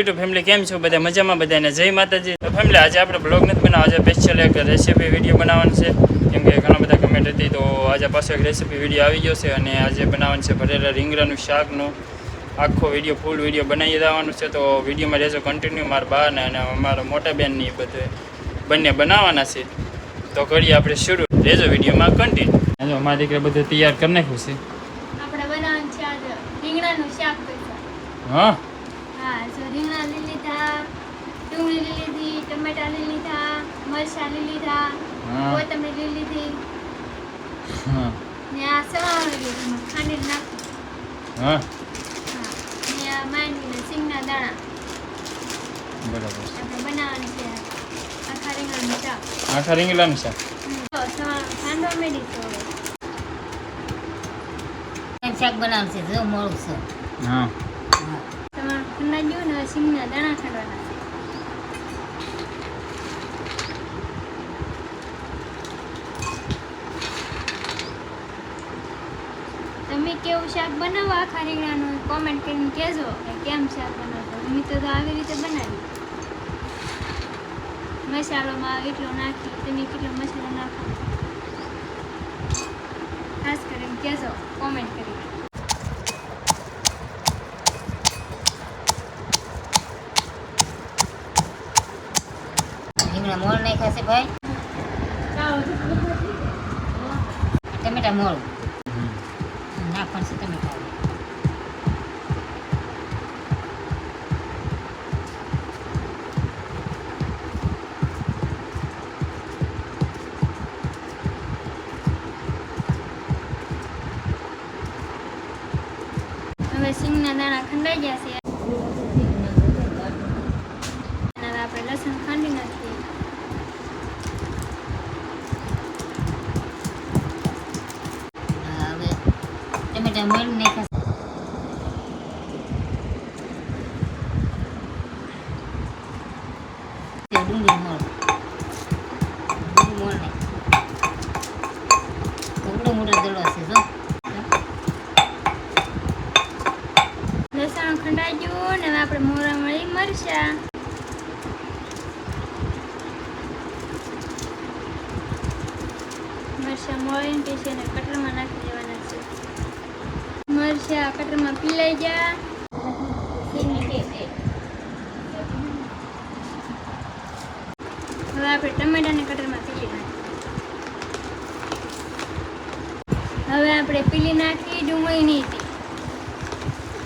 YouTube family કેમ છો? બધા મજામાં? બધાને જય માતાજી. તો ફેમિલી આજે આપણે બ્લોગ નથી બનાવવા આજે સ્પેશિયલ એક રેસીપી વીડિયો બનાવવાનું છે. કેમ કે ઘણા બધા કમેન્ટ હતી તો આજે પાછો એક રેસીપી વીડિયો આવી ગયો છે અને આજે બનાવવાનું છે ભરેલા રીંગણાનું શાકનો આખો વીડિયો ફૂલ વીડિયો બનાવી દેવાનું છે. તો વિડીયોમાં રહેજો કન્ટિન્યુ મારા બાને અને અમારા મોટા બહેનની બધે બંને બનાવવાના છે. તો કરીએ આપણે શરૂ. રહેજો વિડીયોમાં કન્ટિન્યુ જો મારી દીકરા બધું તૈયાર કરી નાખ્યું છે. હા? જો રીંગણા લઈ લીધા ડુંગળી લઈ લીધી ટમેટા લઈ લીધા મરચાં લઈ લીધા. કોથમરી લઈ લીધી. ને આ સવાળ લીધી ખાંડી નાખું. હા. હા ને આ માંડવીના સિંગના દાણા બરાબર. આપણે બનાવવાનું છે. આખા રીંગણાનું શાક. આખા રીંગણાનું શાક. ખાંડવા મેળી તો શાક બનાવશે જો મોડું છે. હા સવાળ ખાંડા ગયું ને હવે સિંગના દાણા ખાંડવાના તમે કેવું શાક બનાવો? આખા રીંગણાનું કોમેન્ટ કરીને કહેજો કે કેમ શાક બનાવો. અમે તો આવી રીતે બનાવી મસાલોમાં એટલો નાખી, તમે કેટલો મસાલો નાખો? ખાસ કરીને કહેજો કોમેન્ટ કરી રીંગણા મોળ નહીં છે ભાઈ. ટમેટા મોળ નાખવાનું છે ટમેટા સિંગના દાણા ખંડાઈ ગયા છે. ટમેટા મોળ નાખ્યા ડુંગળી મોળ. ડુંગળી મોળ. નાખ કવડો મોટો દડો છે જો લસણ ખંડાઈ ગયું ને હવે આપણે મોરા મળી મરચા મરચા મોળીને પછી એને કટરમાં નાખી દેવાના છે મરચા કટરમાં પીલાઈ ગયા. હવે આપણે ટમેટાને કટરમાં પીલી નાખીએ. હવે આપણે પીલી નાખી, ડુંગળી નહીં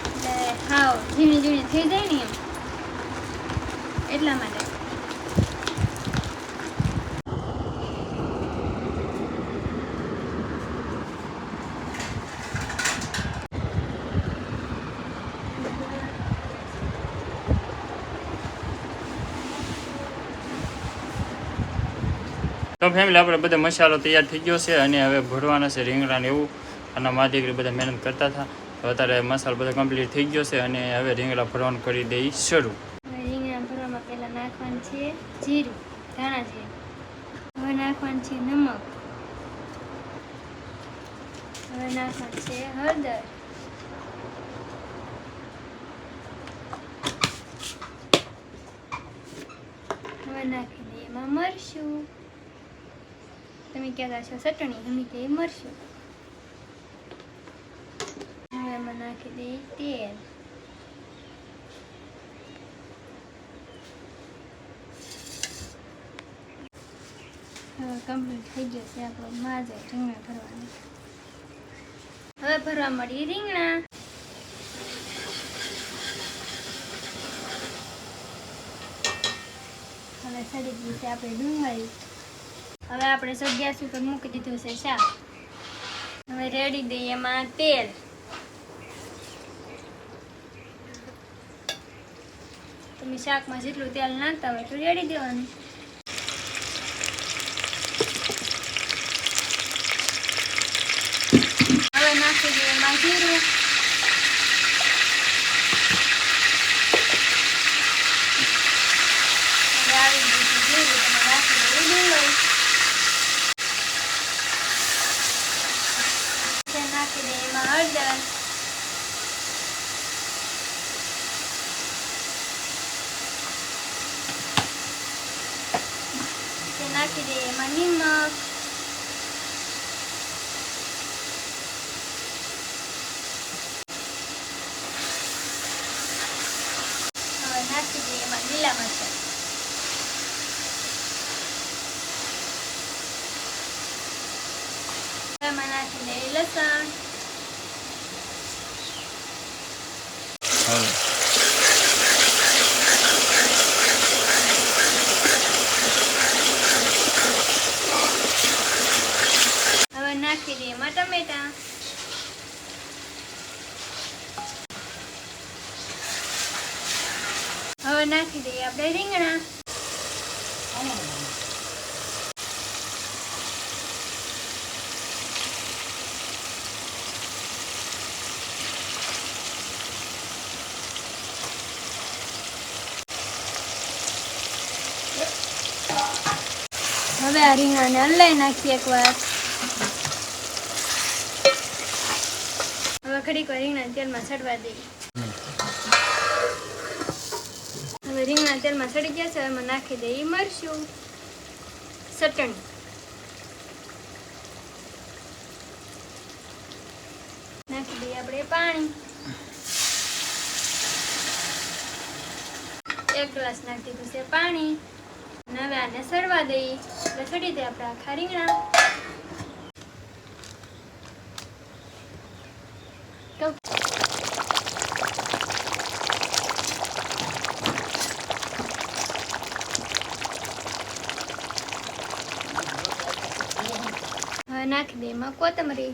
એટલે હાવ ઝીણી ઝીણી થઈ જાય ને એમ. એટલા માટે. તો ફેમિલી આપણે બધા મસાલો તૈયાર થઈ ગયો છે અને હવે ભરવાના છે રીંગણા ને એવું. અને મા દીકરી બધા મહેનત કરતા હતા. અત્યારે મસાલો બધો કમ્પ્લીટ થઈ ગયો છે અને હવે રીંગણા ભરવાનું કરી દઈ શરૂ. નાખવાનું છે જીરું, ધાણા છે. હવે નાખવાનું છે નમક. હવે નાખવાનું છે હળદર. હવે નાખી દઈએ એમાં મરચું. તમે કહેતા છો ચટણી ગમી તે મરચું હવે એમાં નાખી દઈએ તેલ. કમ્પ્લીટ થઈ જશે આપણો માજે રીંગણા ભરવાની. હવે ભરવા મળી રીંગણા. હવે સડી ગઈ છે આપણે ડુંગળી હવે આપણે સો ગેસ ઉપર મૂકી દીધું છે શાક હવે રેડી દઈએ એમાં તેલ. તમે શાકમાં જેટલું તેલ નાખતા હોય એટલું રેડી દેવાનું. હવે નાખી દઈએ એમાં જીરું. ganador de la Thank you. Manila Master. હવે નાખી દઈએ, આપણે રીંગણા. હવે આ રીંગણાને હલાઈ નાખીએ એકવાર. હવે ઘડીક વાર રીંગણા તેલમાં ચડવા દઈએ હવે રીંગણા તેલમાં સડી ગયા છે એમાં નાખી દઈએ. મરશું ચટણી. નાખી દઈએ આપણે પાણી. એક ગ્લાસ નાખી દીધું છે પાણી. હવે આને સરવા દઈએ. એટલે સડી દે આપણે આખા રીંગણા તો હવે નાખી કોથમરી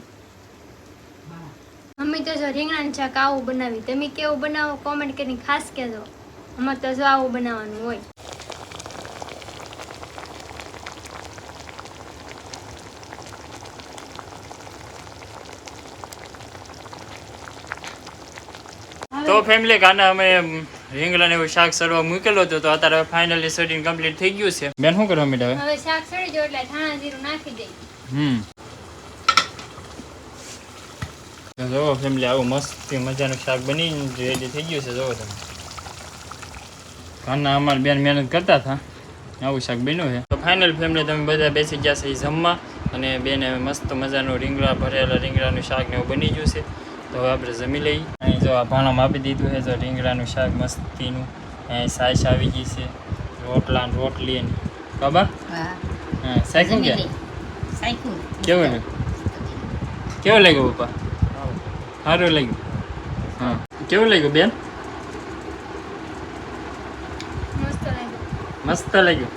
મમ્મી તો જો રીંગણાનું શાક આવું બનાવી. તમે કેવું બનાવો કોમેન્ટ કરીને ખાસ કહેજો. અમારે તો જો આવું બનાવવાનું હોય. તો ફેમિલી કાના અમે રીંગણાને એવું શાક સરવા મૂકેલો હતો તો અત્યારે ફાઇનલી સેટિંગ કમ્પ્લીટ થઈ ગયું છે. બેન શું કરવા મીડા હવે શાક સડી જાય એટલે ધાણા જીરું નાખી દઈએ હમ. જોવો ફેમિલી આવું મસ્ત મજાનું શાક બની રેડી થઈ ગયું છે જોવો તમે. ઘરના અમારે બેન મહેનત કરતા હતા આવું શાક બન્યું છે. તો ફાઇનલ ફેમિલી તમે બધા બેસી ગયા છે એ જમવા અને બેને મસ્ત મજાનું રીંગણા ભરેલા રીંગણાનું શાક ને એવું બની ગયું છે. તો હવે આપણે જમી લઈએ. અહીં જો આ ભાણામાં આપી દીધું છે તો રીંગણાનું શાક મસ્તીનું. અહીં સાઈસ આવી ગઈ છે રોટલા ને રોટલી ને બાબા હા. સાઈકું ગયા. કેવું કેવું લાગ્યું પપ્પા? સારું લાગ્યું. હા. કેવું લાગ્યું બેન? મસ્ત લાગ્યું. મસ્ત લાગ્યું.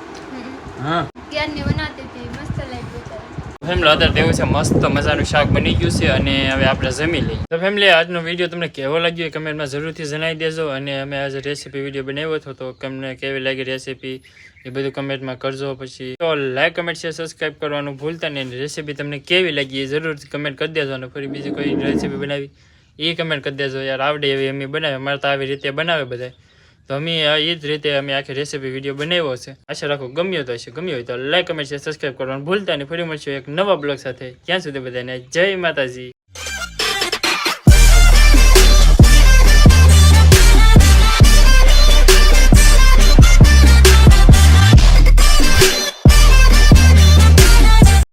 હા. ત્યારની બનાવતી હતી મસ્ત લાગ્યું છે ફેમિલી અત્યારે તેવું છે, મસ્ત મજાનું શાક બની ગયું છે અને હવે આપણે જમી લઈએ. તો ફેમિલી આજનો વીડિયો તમને કેવો લાગ્યો કમેન્ટમાં જરૂરથી જણાવી દેજો અને અમે આજે રેસીપી વીડિયો બનાવ્યો હતો, તો તમને કેવી લાગી રેસીપી એ બધું કમેન્ટમાં કરજો પછી. તો લાઈક કમેન્ટ શેર સબસ્ક્રાઈબ કરવાનું ભૂલતા નહીં રેસીપી તમને કેવી લાગી એ જરૂરથી કમેન્ટ કરી દેજો અને ફરી બીજી કોઈ રેસીપી બનાવી એ કમેન્ટ કરી દેજો. યાર, આવડે એવી અમે બનાવે અમારે તો આવી રીતે બનાવે બધા તો અમે એ જ રીતે અમે આખી રેસીપી વીડિયો બનાવ્યો છે. આશા રાખો ગમ્યો તો હશે. ગમ્યો હોય તો લાઈક કમેન્ટ શેર સબસ્ક્રાઈબ કરવાનું ભૂલતા નહીં. ફરી મળશું એક નવા બ્લોગ સાથે. ત્યાં સુધી બધાને જય માતાજી.